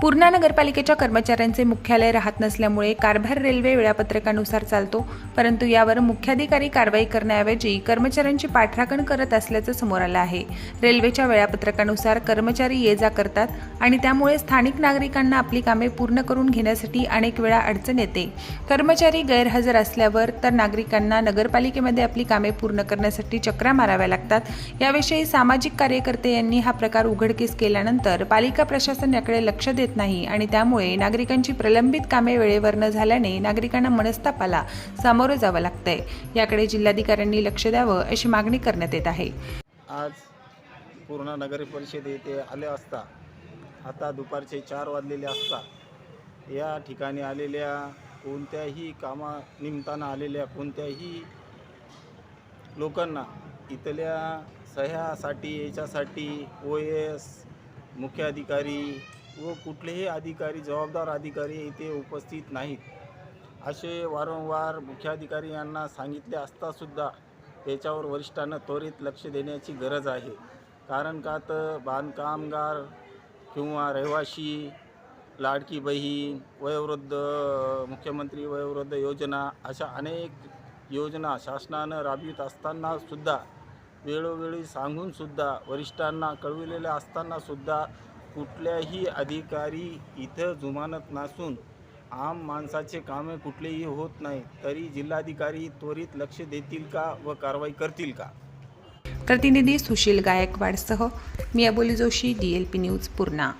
पूर्णा नगरपालिकेच्या कर्मचाऱ्यांचे मुख्यालय राहत नसल्यामुळे कारभार रेल्वे वेळापत्रकानुसार चालतो परंतु यावर मुख्याधिकारी कारवाई करण्याऐवजी कर्मचाऱ्यांची पाठराखण करत असल्याचं समोर आलं आहे. रेल्वेच्या वेळापत्रकानुसार कर्मचारी ये जा करतात आणि त्यामुळे स्थानिक नागरिकांना आपली कामे पूर्ण करून घेण्यासाठी अनेक वेळा अडचण येते. कर्मचारी गैरहजर असल्यावर तर नागरिकांना नगरपालिकेमध्ये आपली कामे पूर्ण करण्यासाठी चक्रा माराव्या लागतात. याविषयी सामाजिक कार्यकर्ते यांनी हा प्रकार उघडकीस केल्यानंतर पालिका प्रशासन याकडे लक्ष देत नाही आणि त्यामुळे नागरिकांची प्रलंबित कामे वेळेवर न झाल्याने नागरिकांना मनस्तापाला सामोरं जावं लागतंय. याकडे जिल्हाधिकाऱ्यांनी लक्ष द्यावं अशी मागणी करण्यात येत आहे. आज पूर्ण नगर परिषद येथे आले असता आता दुपारचे चार वाजलेले असता या ठिकाणी आलेल्या कोणत्याही कामानिमित्तानं आलेल्या कोणत्याही लोकांना इथल्या सह्यासाठी याच्यासाठी ओ एस मुख्याधिकारी व कुठलेही अधिकारी जबाबदार अधिकारी इथे उपस्थित नाहीत. असे वारंवार मुख्याधिकारी यांना सांगितले असतासुद्धा त्याच्यावर वरिष्ठांना त्वरित लक्ष देण्याची गरज आहे. कारण का तर बांधकामगार किंवा रहिवाशी लाडकी बहीण वयोवृद्ध मुख्यमंत्री वयोवृद्ध योजना अशा अनेक योजना शासनानं राबवित असतानासुद्धा वेळोवेळी सांगूनसुद्धा वरिष्ठांना कळविलेल्या असतानासुद्धा कुठल्याही अधिकारी इथं जुमानत नसून आम माणसाचे कामे कुठलेही होत नाही तरी जिल्हाधिकारी त्वरित लक्ष देतील का व कारवाई करतील का? प्रतिनिधी सुशील गायकवाडसह मी Aboli Joshi D L P news Purna.